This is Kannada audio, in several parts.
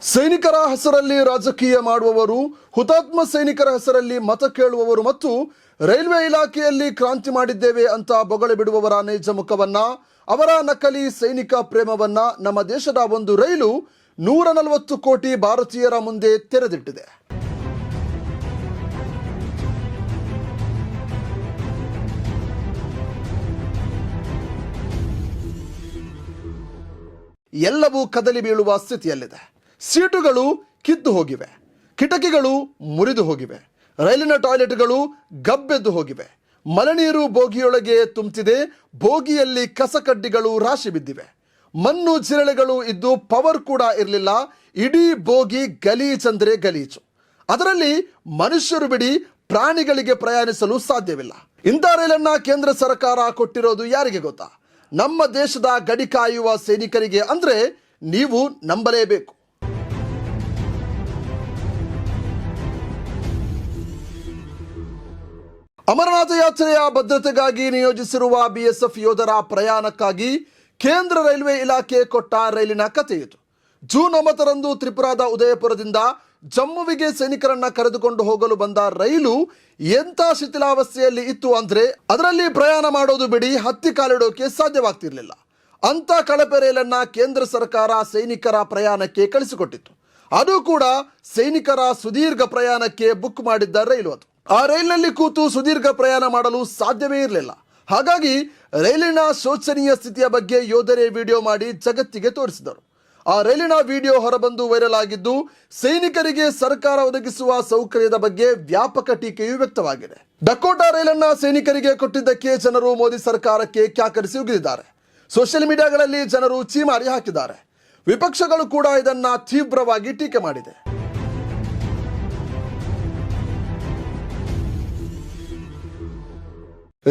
ಸೈನಿಕರ ಹೆಸರಲ್ಲಿ ರಾಜಕೀಯ ಮಾಡುವವರು, ಹುತಾತ್ಮ ಸೈನಿಕರ ಹೆಸರಲ್ಲಿ ಮತ ಕೇಳುವವರು ಮತ್ತು ರೈಲ್ವೆ ಇಲಾಖೆಯಲ್ಲಿ ಕ್ರಾಂತಿ ಮಾಡಿದ್ದೇವೆ ಅಂತ ಬೊಗಳೆ ಬಿಡುವವರ ನೈಜ ಮುಖವನ್ನ, ಅವರ ನಕಲಿ ಸೈನಿಕ ಪ್ರೇಮವನ್ನ ನಮ್ಮ ದೇಶದ ಒಂದು ರೈಲು ನೂರ ನಲವತ್ತು ಕೋಟಿ ಭಾರತೀಯರ ಮುಂದೆ ತೆರೆದಿಟ್ಟಿದೆ. ಎಲ್ಲವೂ ಕದಲಿ ಬೀಳುವ ಸ್ಥಿತಿಯಲ್ಲಿದೆ. ಸೀಟುಗಳು ಕಿತ್ತು ಹೋಗಿವೆ, ಕಿಟಕಿಗಳು ಮುರಿದು ಹೋಗಿವೆ, ರೈಲಿನ ಟಾಯ್ಲೆಟ್ಗಳು ಗಬ್ಬೆದ್ದು ಹೋಗಿವೆ, ಮಳೆನೀರು ಬೋಗಿಯೊಳಗೆ ತುಂಬ್ತಿದೆ ಬೋಗಿಯಲ್ಲಿ ಕಸಕಡ್ಡಿಗಳು ರಾಶಿ ಬಿದ್ದಿವೆ, ಮಣ್ಣು ಜಿರಳೆಗಳು ಇದ್ದು ಪವರ್ ಕೂಡ ಇರಲಿಲ್ಲ, ಇಡೀ ಬೋಗಿ ಗಲೀಜಂದ್ರೆ ಗಲೀಜು ಅದರಲ್ಲಿ ಮನುಷ್ಯರು ಬಿಡಿ ಪ್ರಾಣಿಗಳಿಗೆ ಪ್ರಯಾಣಿಸಲು ಸಾಧ್ಯವಿಲ್ಲ. ಇಂಥ ರೈಲನ್ನ ಕೇಂದ್ರ ಸರ್ಕಾರ ಕೊಟ್ಟಿರೋದು ಯಾರಿಗೆ ಗೊತ್ತಾ? ನಮ್ಮ ದೇಶದ ಗಡಿ ಕಾಯುವ ಸೈನಿಕರಿಗೆ ಅಂದ್ರೆ ನೀವು ನಂಬಲೇಬೇಕು. ಅಮರನಾಥ ಯಾತ್ರೆಯ ಭದ್ರತೆಗಾಗಿ ನಿಯೋಜಿಸಿರುವ ಬಿಎಸ್ಎಫ್ ಯೋಧರ ಪ್ರಯಾಣಕ್ಕಾಗಿ ಕೇಂದ್ರ ರೈಲ್ವೆ ಇಲಾಖೆ ಕೊಟ್ಟ ರೈಲಿನ ಕಥೆ ಇದು. ಜೂನ್ ಒಂಬತ್ತರಂದು ತ್ರಿಪುರಾದ ಉದಯಪುರದಿಂದ ಜಮ್ಮುವಿಗೆ ಸೈನಿಕರನ್ನ ಕರೆದುಕೊಂಡು ಹೋಗಲು ಬಂದ ರೈಲು ಎಂಥ ಶಿಥಿಲಾವಸ್ಥೆಯಲ್ಲಿ ಇತ್ತು ಅಂದ್ರೆ ಅದರಲ್ಲಿ ಪ್ರಯಾಣ ಮಾಡೋದು ಬಿಡಿ, ಹತ್ತಿ ಕಾಲಿಡೋಕೆ ಸಾಧ್ಯವಾಗ್ತಿರ್ಲಿಲ್ಲ. ಅಂತ ಕಳಪೆ ರೈಲನ್ನ ಕೇಂದ್ರ ಸರ್ಕಾರ ಸೈನಿಕರ ಪ್ರಯಾಣಕ್ಕೆ ಕಳಿಸಿಕೊಟ್ಟಿತ್ತು. ಅದು ಕೂಡ ಸೈನಿಕರ ಸುದೀರ್ಘ ಪ್ರಯಾಣಕ್ಕೆ ಬುಕ್ ಮಾಡಿದ್ದ ರೈಲು ಅದು. ಆ ರೈಲಿನಲ್ಲಿ ಕೂತು ಸುದೀರ್ಘ ಪ್ರಯಾಣ ಮಾಡಲು ಸಾಧ್ಯವೇ ಇರಲಿಲ್ಲ. ಹಾಗಾಗಿ ರೈಲಿನ ಶೋಚನೀಯ ಸ್ಥಿತಿಯ ಬಗ್ಗೆ ಯೋಧರೇ ವಿಡಿಯೋ ಮಾಡಿ ಜಗತ್ತಿಗೆ ತೋರಿಸಿದರು. ಆ ರೈಲಿನ ವಿಡಿಯೋ ಹೊರಬಂದು ವೈರಲ್ ಆಗಿದ್ದು, ಸೈನಿಕರಿಗೆ ಸರ್ಕಾರ ಒದಗಿಸುವ ಸೌಕರ್ಯದ ಬಗ್ಗೆ ವ್ಯಾಪಕ ಟೀಕೆಯು ವ್ಯಕ್ತವಾಗಿದೆ. ಡಕೋಟಾ ರೈಲನ್ನ ಸೈನಿಕರಿಗೆ ಕೊಟ್ಟಿದ್ದಕ್ಕೆ ಜನರು ಮೋದಿ ಸರ್ಕಾರಕ್ಕೆ ಕ್ಯಾಕರಿಸಿ ಉಗಿದಿದ್ದಾರೆ. ಸೋಷಿಯಲ್ ಮೀಡಿಯಾಗಳಲ್ಲಿ ಜನರು ಚೀಮಾರಿ ಹಾಕಿದ್ದಾರೆ. ವಿಪಕ್ಷಗಳು ಕೂಡ ಇದನ್ನ ತೀವ್ರವಾಗಿ ಟೀಕೆ ಮಾಡಿದೆ.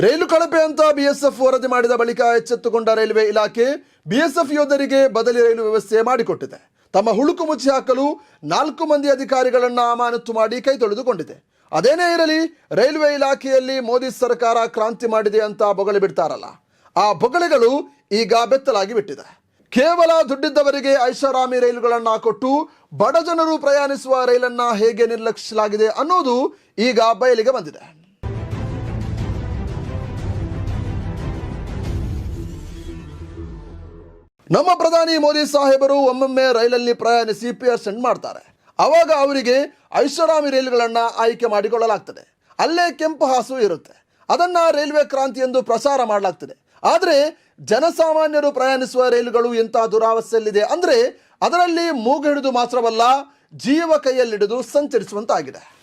ರೈಲು ಕಳಪೆ ಅಂತ ಬಿಎಸ್ಎಫ್ ವರದಿ ಮಾಡಿದ ಬಳಿಕ ಎಚ್ಚೆತ್ತುಕೊಂಡ ರೈಲ್ವೆ ಇಲಾಖೆ ಬಿಎಸ್ಎಫ್ ಯೋಧರಿಗೆ ಬದಲಿ ರೈಲು ವ್ಯವಸ್ಥೆ ಮಾಡಿಕೊಟ್ಟಿದೆ. ತಮ್ಮ ಹುಳುಕು ಮುಚ್ಚಿ ಹಾಕಲು ನಾಲ್ಕು ಮಂದಿ ಅಧಿಕಾರಿಗಳನ್ನ ಅಮಾನತು ಮಾಡಿ ಕೈ ತೊಳೆದುಕೊಂಡಿದೆ. ಅದೇನೇ ಇರಲಿ, ರೈಲ್ವೆ ಇಲಾಖೆಯಲ್ಲಿ ಮೋದಿ ಸರ್ಕಾರ ಕ್ರಾಂತಿ ಮಾಡಿದೆ ಅಂತ ಬೊಗಳೆ ಬಿಡ್ತಾರಲ್ಲ. ಆ ಬೊಗಳೆಗಳು ಈಗ ಬೆತ್ತಲಾಗಿ ಬಿಟ್ಟಿದೆ. ಕೇವಲ ದುಡ್ಡಿದ್ದವರಿಗೆ ಐಷಾರಾಮಿ ರೈಲುಗಳನ್ನು ಕೊಟ್ಟು ಬಡ ಜನರು ಪ್ರಯಾಣಿಸುವ ರೈಲನ್ನ ಹೇಗೆ ನಿರ್ಲಕ್ಷಿಸಲಾಗಿದೆ ಅನ್ನೋದು ಈಗ ಬಯಲಿಗೆ ಬಂದಿದೆ. ನಮ್ಮ ಪ್ರಧಾನಿ ಮೋದಿ ಸಾಹೇಬರು ಒಮ್ಮೊಮ್ಮೆ ರೈಲಲ್ಲಿ ಪ್ರಯಾಣಿಸಿ ಪಿ ಆರ್ ಸೆಂಡ್ ಮಾಡ್ತಾರೆ. ಅವಾಗ ಅವರಿಗೆ ಐಷಾರಾಮಿ ರೈಲುಗಳನ್ನು ಆಯ್ಕೆ ಮಾಡಿಕೊಳ್ಳಲಾಗ್ತದೆ. ಅಲ್ಲೇ ಕೆಂಪು ಹಾಸು ಇರುತ್ತೆ. ಅದನ್ನ ರೈಲ್ವೆ ಕ್ರಾಂತಿ ಎಂದು ಪ್ರಸಾರ ಮಾಡಲಾಗ್ತದೆ. ಆದರೆ ಜನಸಾಮಾನ್ಯರು ಪ್ರಯಾಣಿಸುವ ರೈಲುಗಳು ಎಂಥ ದುರಾವಸ್ಥೆಯಲ್ಲಿದೆ ಅಂದರೆ ಅದರಲ್ಲಿ ಮೂಗು ಹಿಡಿದು ಮಾತ್ರವಲ್ಲ ಜೀವ ಕೈಯಲ್ಲಿಡಿದು ಸಂಚರಿಸುವಂತಾಗಿದೆ.